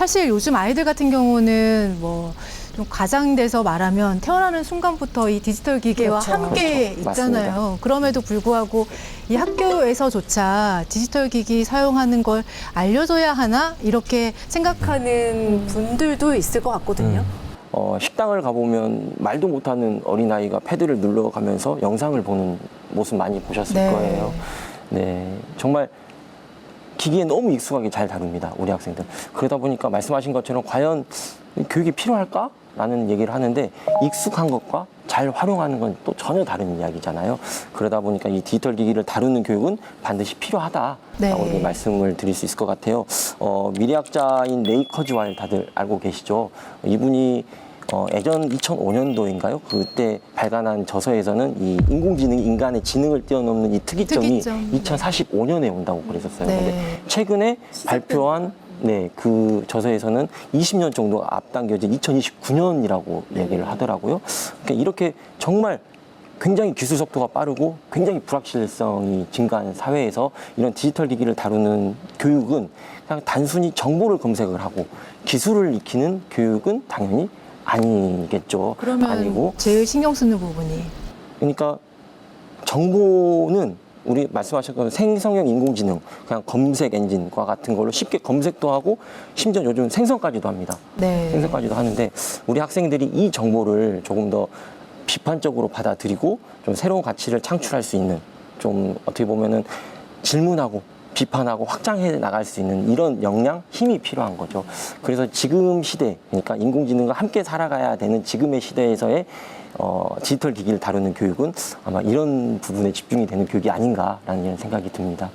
사실 요즘 아이들 같은 경우는 뭐 좀 가장돼서 말하면 태어나는 순간부터 이 디지털 기계와 그렇죠. 함께 그렇죠. 있잖아요. 그럼에도 불구하고 이 학교에서조차 디지털 기기 사용하는 걸 알려줘야 하나 이렇게 생각하는 분들도 있을 것 같거든요. 어, 식당을 가보면 말도 못하는 어린아이가 패드를 눌러가면서 영상을 보는 모습 많이 보셨을 네. 거예요. 네. 정말 기기에 너무 익숙하게 잘 다룹니다. 우리 학생들. 그러다 보니까 말씀하신 것처럼 과연 교육이 필요할까? 라는 얘기를 하는데 익숙한 것과 잘 활용하는 건 또 전혀 다른 이야기잖아요. 그러다 보니까 이 디지털 기기를 다루는 교육은 반드시 필요하다라고 네. 말씀을 드릴 수 있을 것 같아요. 어, 미래학자인 레이 커즈왈 다들 알고 계시죠? 이분이 어, 예전 2005년도인가요? 그때 발간한 저서에서는 이 인공지능 인간의 지능을 뛰어넘는 이 특이점이 특이점. 2045년에 온다고 그랬었어요. 네. 근데 최근에 발표한 네, 그 저서에서는 20년 정도 앞당겨진 2029년이라고 얘기를 하더라고요. 그러니까 이렇게 정말 굉장히 기술 속도가 빠르고 굉장히 불확실성이 증가하는 사회에서 이런 디지털 기기를 다루는 교육은 그냥 단순히 정보를 검색을 하고 기술을 익히는 교육은 당연히 아니겠죠. 그러면 아니고 제일 신경 쓰는 부분이 그러니까 정보는 우리 것처럼 생성형 인공지능, 그냥 검색 엔진과 같은 걸로 쉽게 검색도 하고 심지어 요즘 생성까지도 합니다. 네. 생성까지도 하는데 우리 학생들이 이 정보를 조금 더 비판적으로 받아들이고 좀 새로운 가치를 창출할 수 있는 좀 어떻게 보면은 질문하고 비판하고 확장해 나갈 수 있는 이런 역량, 힘이 필요한 거죠. 그래서 지금 시대, 그러니까 인공지능과 함께 살아가야 되는 지금의 시대에서의 어, 디지털 기기를 다루는 교육은 아마 이런 부분에 집중이 되는 교육이 아닌가라는 이런 생각이 듭니다.